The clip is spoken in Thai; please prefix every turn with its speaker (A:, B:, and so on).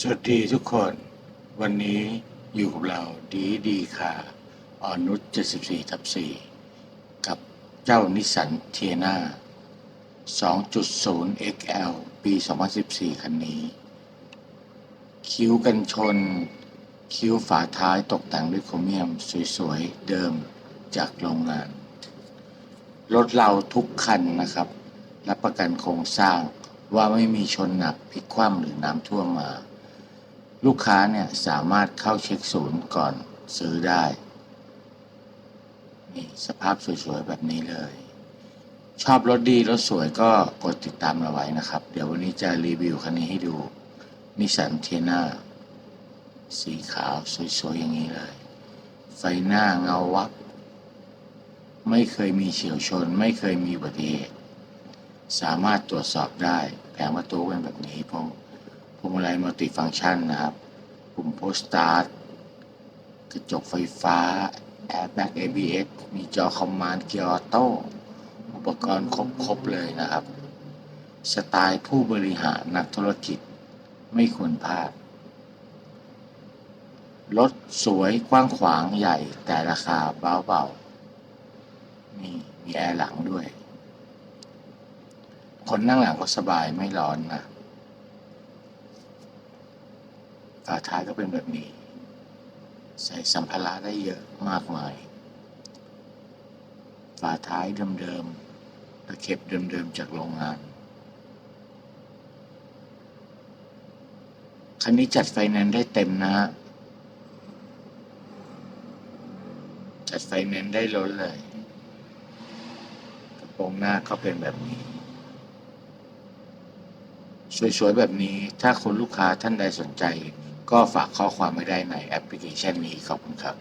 A: สวัสดีทุกคน วันนี้อยู่กับเราดีดีค่ะออนุช74ทับ4กับเจ้านิสสันเทียนา2.0 XL ปี 2014 คันนี้ คิ้วกันชน คิ้วฝาท้ายตกแต่งด้วยโครเมียมสวยๆ เดิมจากโรงงาน รถเราทุกคันนะครับ รับประกันโครงสร้างว่าไม่มีชนหนักพลิกคว่ำหรือน้ำท่วมมา ลูกค้าเนี่ยสามารถเข้าเช็คศูนย์ก่อนซื้อได้นี่สภาพสวยๆแบบนี้เลย ชอบรถดีรถสวยก็กดติดตามเราไว้นะครับ เดี๋ยววันนี้จะรีวิวคันนี้ให้ดูนิสสันเทียนาสีขาวสวยๆอย่างนี้เลย ไฟหน้าเงาวับไม่เคยมีเฉียวชน ไม่เคยมีอุบัติเหตุสามารถตรวจสอบได้ แผงประตูเป็นแบบนี้พวง วงมาลัยมัลติฟังก์ชันนะครับ ปุ่มโพสตาร์ทกระจกไฟฟ้าแอร์แบ็ก ABS มีจอคอมมานด์เกียร์ออโต้อุปกรณ์ครบเลยนะครับ สไตล์ผู้บริหารนักธุรกิจไม่ควรพลาด รถสวยกว้างขวางใหญ่แต่ราคาเบาๆนี่มีแอร์หลังด้วย คนนั่งหลังก็สบายไม่ร้อนนะ ฝาท้ายก็เป็นแบบนี้ ใส่สัมภาระได้เยอะมากมาย ฝาท้ายเดิมๆตะเข็บเดิมๆจากโรงงาน คันนี้จัดไฟแนนซ์ได้เต็มนะฮะ จัดไฟแนนซ์ได้ล้นเลย กระโปรงหน้าก็เป็นแบบนี้สวยๆแบบนี้ถ้าคุณลูกค้าท่านใดสนใจ ก็ฝากข้อความไว้ได้ในแอปพลิเคชันนี้ขอบคุณครับ